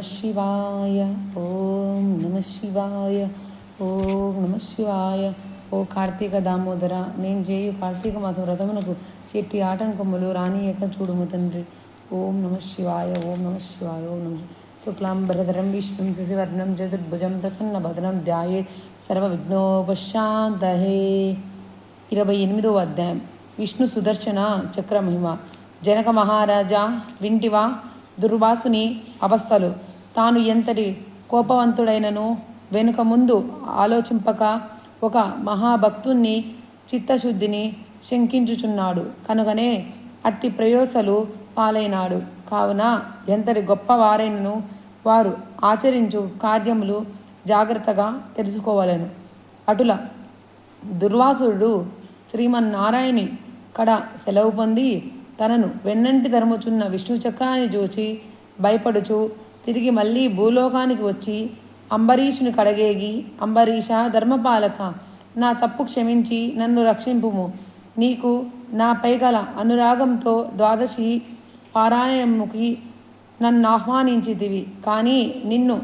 శివాయ. ఓం నమ శివాయ. ఓం నమ శివాయ. ఓ కార్తీక దామోదర నేను చేయు కార్తీక మాస వ్రతమునకు ఎట్టి ఆటంకములు రానియక చూడుము తండ్రి. ఓం నమ శివాయ ఓం నమ శివాయ ఓం నమ శుక్లాంబరధరం విష్ణుం శశివర్ణం చతుర్భుజం ప్రసన్నభద్రం ధ్యాయే సర్వవిఘ్నోపశాంతహే ఇరవై ఎనిమిదవ అధ్యాయం. విష్ణు సుదర్శన చక్ర మహిమ జనక మహారాజా వింటివా దుర్వాసుని అవస్థలు. తాను ఎంతటి కోపవంతుడైనను వెనుక ముందు ఆలోచింపక ఒక మహాభక్తుణ్ణి చిత్తశుద్ధిని శంకించుచున్నాడు. కనుకనే అట్టి ప్రయోసలు పాలైనాడు. కావున ఎంతటి గొప్పవారైనను వారు ఆచరించు కార్యములు జాగ్రత్తగా తెలుసుకోవాలను. అటుల దుర్వాసుడు శ్రీమన్నారాయణి కడ సెలవు పొంది తనను వెన్నంటి ధర్ముచున్న విష్ణు చక్రాన్ని చూచి భయపడుచు తిరిగి మళ్ళీ భూలోకానికి వచ్చి అంబరీషుని కడగేగి అంబరీష ధర్మపాలక నా తప్పు క్షమించి నన్ను రక్షింపుము. నీకు నాపై గల అనురాగంతో ద్వాదశి పారాయణముకి నన్ను ఆహ్వానించితివి. కానీ నిన్ను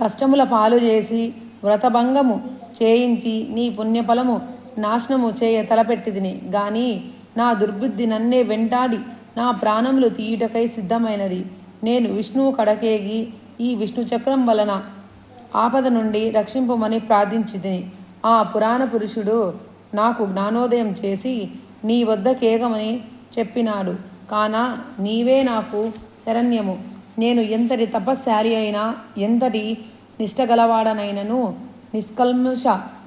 కష్టముల పాలు చేసి వ్రతభంగము చేయించి నీ పుణ్యఫలము నాశనము చేయ తలపెట్టిదిని గాని నా దుర్బుద్ధి నన్నే వెంటాడి నా ప్రాణములు తీయుటకై సిద్ధమైనది. నేను విష్ణువు కడకేగి ఈ విష్ణు చక్రం వలన ఆపద నుండి రక్షింపమని ప్రార్థించితిని. ఆ పురాణ పురుషుడు నాకు జ్ఞానోదయం చేసి నీ వద్ద కేగమని చెప్పినాడు. కాన నీవే నాకు శరణ్యము. నేను ఎంతటి తపశ్శాలి అయినా ఎంతటి నిష్టగలవాడనైనను నిష్కల్మష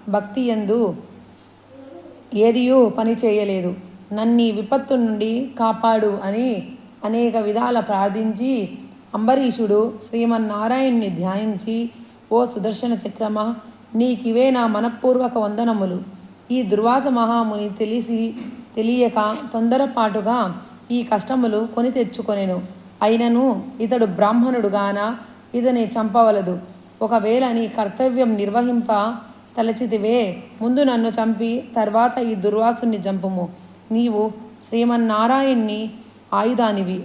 భక్తి ఎందు ఏదియూ పని చేయలేదు నన్ను విపత్తు నుండి కాపాడు అని అనేక విధాల ప్రార్థించి అంబరీషుడు శ్రీమన్నారాయణ్ణి ధ్యానించి ఓ సుదర్శన చక్రమా నీకివే నా మనఃపూర్వక వందనములు. ఈ దుర్వాస మహాముని తెలిసి తెలియక తొందరపాటుగా ఈ కష్టములు కొని తెచ్చుకొనెను. అయినను ఇతడు బ్రాహ్మణుడుగాన ఇతని చంపవలదు. ఒకవేళ నీ కర్తవ్యం నిర్వహింప తలచితివే ముందు నన్ను చంపి తర్వాత ఈ దుర్వాసుని చంపుము నీవు శ్రీమన్నారాయణ్ణి ఆయుధానివి.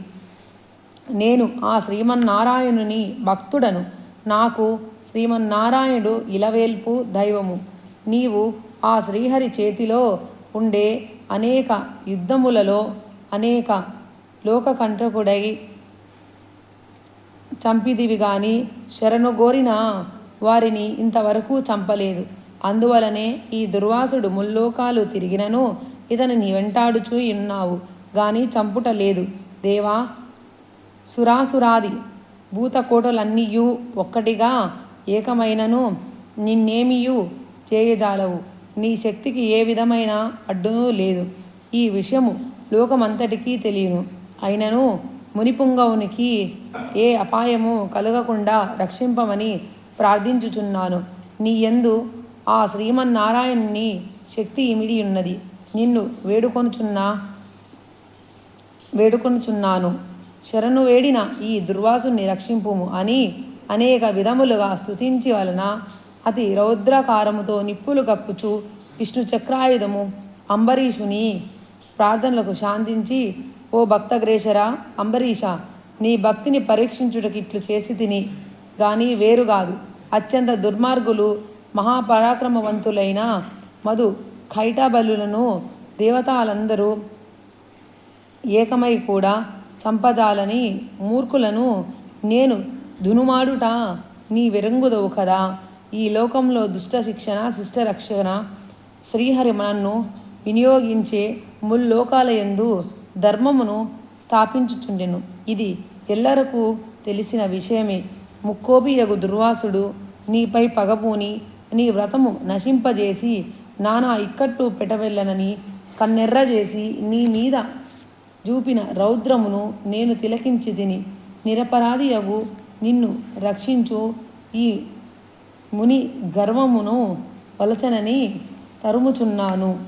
నేను ఆ శ్రీమన్నారాయణుని భక్తుడను. నాకు శ్రీమన్నారాయణుడు ఇలవేల్పు దైవము. నీవు ఆ శ్రీహరి చేతిలో ఉండే అనేక యుద్ధములలో అనేక లోకకంఠకుడై చంపిదివి గాని శరణుగోరిన వారిని ఇంతవరకు చంపలేదు. అందువలనే ఈ దుర్వాసుడు ముల్లోకాలు తిరిగినను. ఇతనిని వెంటాడుచూ ఉన్నావు గాని చంపుట లేదు. దేవా సురాసురాది భూతకోటలన్నీయు ఒక్కటిగా ఏకమైనను నిన్నేమియు చేయజాలవు. నీ శక్తికి ఏ విధమైన అడ్డునూ లేదు. ఈ విషయము లోకమంతటికీ తెలియను. అయినను మునిపుంగవునికి ఏ అపాయము కలగకుండా రక్షింపమని ప్రార్థించుచున్నాను. నీ యందు ఆ శ్రీమన్నారాయణుని శక్తి ఇమిడి ఉన్నది. నిన్ను వేడుకొనుచున్నా వేడుకొనుచున్నాను. శరణు వేడిన ఈ దుర్వాసుని రక్షింపుము అని అనేక విధములుగా స్తుతించి వలన అతి రౌద్రకారముతో నిప్పులు కప్పుచు విష్ణు చక్రాయుధము అంబరీషుని ప్రార్థనలకు శాంతించి ఓ భక్తగ్రేషరా అంబరీష నీ భక్తిని పరీక్షించుటకిట్లు చేసి తిని. గాని వేరు కాదు. అత్యంత దుర్మార్గులు మహాపరాక్రమవంతులైన మధు ఖైటాబలులను దేవతలందరూ ఏకమై కూడా చంపజాలని మూర్ఖులను నేను దునుమాడుట నీ విరంగుదవు కదా. ఈ లోకంలో దుష్ట శిక్షణ శిష్ట రక్షణ శ్రీహరి నన్ను వినియోగించే ముల్లోకాలయందు ధర్మమును స్థాపించుచుండెను. ఇది ఎల్లరకు తెలిసిన విషయమే. ముక్కోబియగు దుర్వాసుడు నీపై పగపూని నీ వ్రతము నశింపజేసి నానా ఇక్కట్టు పెట్టవెళ్ళనని కన్నెర్ర చేసి నీ మీద చూపిన రౌద్రమును నేను తిలకించి తిని నిరపరాధియగు నిన్ను రక్షించు. ఈ ముని గర్వమును వలచనని తరుముచున్నాను.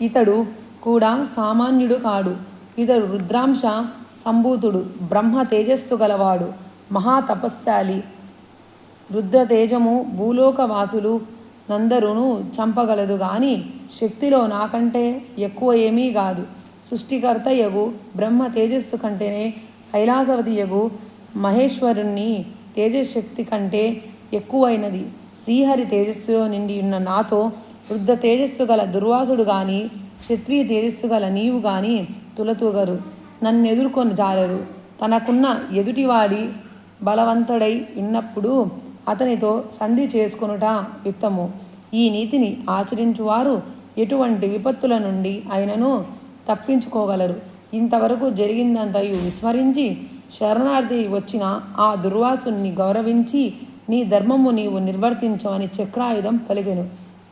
ఇతడు కూడా సామాన్యుడు కాడు. ఇతడు రుద్రాంశ సంభూతుడు బ్రహ్మ తేజస్సు గలవాడు మహాతపశ్శాలి రుద్రతేజము భూలోకవాసులు నందరును చంపగలదు గాని శక్తిలో నాకంటే ఎక్కువ ఏమీ కాదు. సృష్టికర్త యగు బ్రహ్మ తేజస్సు కంటేనే కైలాసవతి యగు మహేశ్వరుణ్ణి తేజశక్తి కంటే ఎక్కువైనది. శ్రీహరి తేజస్సులో నిండి ఉన్న నాతో వృద్ధ తేజస్సు గల దుర్వాసుడు గాని క్షత్రియ తేజస్సు గల నీవు గాని తులతూగరు. నన్నెదుర్కొని జాలరు తనకున్న ఎదుటివాడి బలవంతుడై ఉన్నప్పుడు అతనితో సంధి చేసుకొనుట యుత్తము. ఈ నీతిని ఆచరించువారు ఎటువంటి విపత్తుల నుండి అయినను తప్పించుకోగలరు. ఇంతవరకు జరిగిందంతయు విస్మరించి శరణార్థి వచ్చిన ఆ దుర్వాసుని గౌరవించి నీ ధర్మము నీవు నిర్వర్తించవని చక్రాయుధం పలికెను.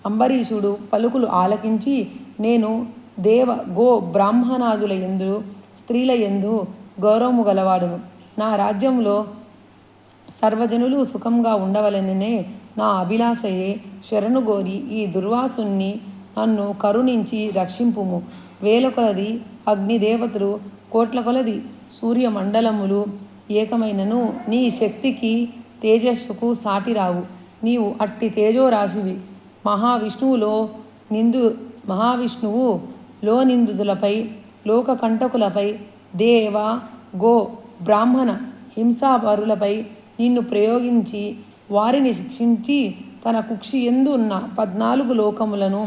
అంబరీషుడు పలుకులు ఆలకించి నేను దేవ గో బ్రాహ్మణాదుల ఎందు స్త్రీల ఎందు గౌరవము గలవాడును. నా రాజ్యంలో సర్వజనులు సుఖంగా ఉండవలననే నా అభిలాషయే శరణుగోరి ఈ దుర్వాసుని నన్ను కరుణించి రక్షింపుము. వేల కొలది అగ్నిదేవతలు కోట్ల కొలది సూర్యమండలములు ఏకమైనను నీ శక్తికి తేజస్సుకు సాటిరావు. నీవు అట్టి తేజోరాశివి. మహావిష్ణువులో నిందు మహావిష్ణువు లో నిందితులపై లోక కంటకులపై దేవ గో బ్రాహ్మణ హింసాపరులపై నిన్ను ప్రయోగించి వారిని శిక్షించి తన కుక్షి ఎందు ఉన్న పద్నాలుగు లోకములను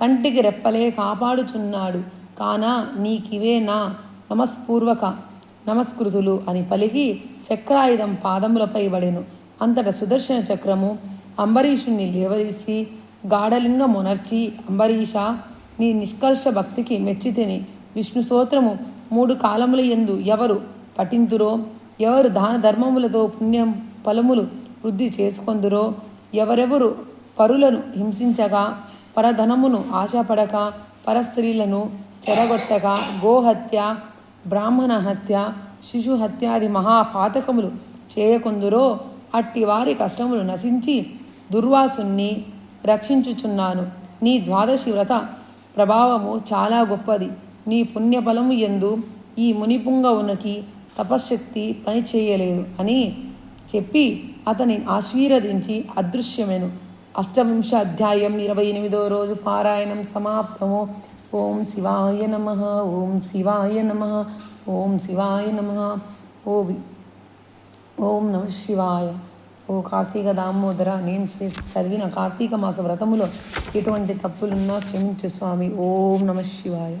కంటికి రెప్పలే కాపాడుచున్నాడు. కాన నీకివే నా నమస్పూర్వక నమస్కృతులు అని పలికి చక్రాయుధం పాదములపై పడెను. అంతట సుదర్శన చక్రము అంబరీషుణ్ణి లేవదీసి గాఢలింగమునర్చి అంబరీష నీ నిష్కల్ష భక్తికి మెచ్చితిని విష్ణు సోత్రము మూడు కాలముల ఎందు ఎవరు పఠింతురో? ఎవరు దాన ధర్మములతో పుణ్యం ఫలములు వృద్ధి చేసుకొందురో ఎవరెవరు పరులను హింసించగా పరధనమును ఆశపడక పరస్త్రీలను చెరగొట్టక గోహత్య బ్రాహ్మణ హత్య శిశు హత్యాది మహాపాతకములు చేయకొందురో అట్టి వారి కష్టములు నశించి దుర్వాసుని రక్షించుచున్నాను. నీ ద్వాదశి వ్రత ప్రభావము చాలా గొప్పది. నీ పుణ్యఫలము ఎందు ఈ మునిపుంగవునకి తపశ్శక్తి పని చేయలేదు అని చెప్పి అతని ఆశీర్వదించి అదృశ్యమెను. అష్టవింశ అధ్యాయం ఇరవై ఎనిమిదో రోజు పారాయణం సమాప్తము. ఓం శివాయ నమ. ఓం శివాయ నమ. ఓం శివాయ నమ. ఓవి ఓం నమ శివాయ. ఓ కార్తీక దామోదర నేను చే చదివిన కార్తీక మాస వ్రతములో ఎటువంటి తప్పులున్నా క్షమించు స్వామి. ఓం నమ శివాయ.